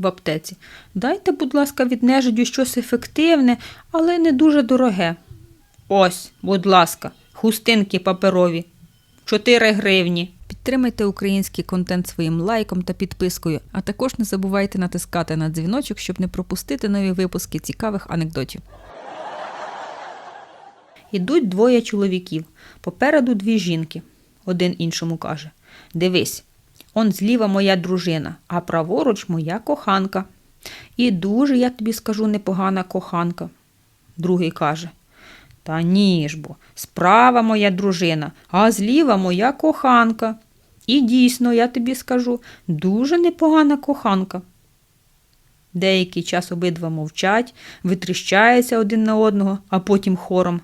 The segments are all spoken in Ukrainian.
в аптеці. Дайте, будь ласка, від нежиттю щось ефективне, але не дуже дороге. Ось, будь ласка, хустинки паперові. 4 гривні. Підтримайте український контент своїм лайком та підпискою, а також не забувайте натискати на дзвіночок, щоб не пропустити нові випуски цікавих анекдотів. Ідуть двоє чоловіків. Попереду дві жінки. Один іншому каже: Дивись, он зліва моя дружина, а праворуч моя коханка. І дуже, я тобі скажу, непогана коханка. Другий каже: Та ні ж бо, справа моя дружина, а зліва моя коханка. І дійсно, я тобі скажу, дуже непогана коханка. Деякий час обидва мовчать, витріщаються один на одного, а потім хором.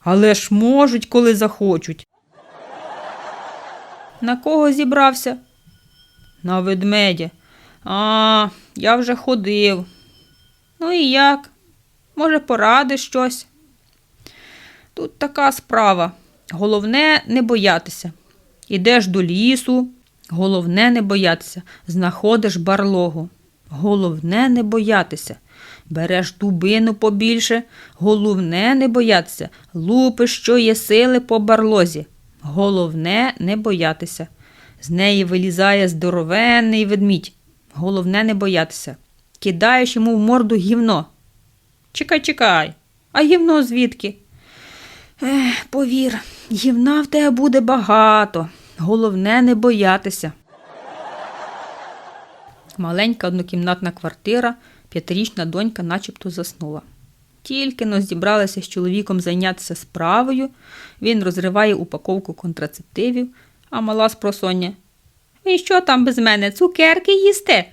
Але ж можуть, коли захочуть. На кого зібрався? На ведмедя. А, я вже ходив. Ну і як? Може, порадиш щось? Тут така справа. Головне не боятися. Ідеш до лісу, головне не боятися. Знаходиш барлогу. Головне не боятися. Береш дубину побільше, головне не боятися. Лупиш, що є сили по барлозі. Головне не боятися. З неї вилізає здоровенний ведмідь. Головне не боятися. Кидаєш йому в морду гівно. Чекай, чекай. А гівно звідки? Ех, повір, гівна в тебе буде багато. Головне не боятися. Маленька однокімнатна квартира, п'ятирічна донька начебто заснула. Тільки но зібралася з чоловіком зайнятися справою, він розриває упаковку контрацептивів, а мала спросоння. Ви що там без мене, цукерки їсте?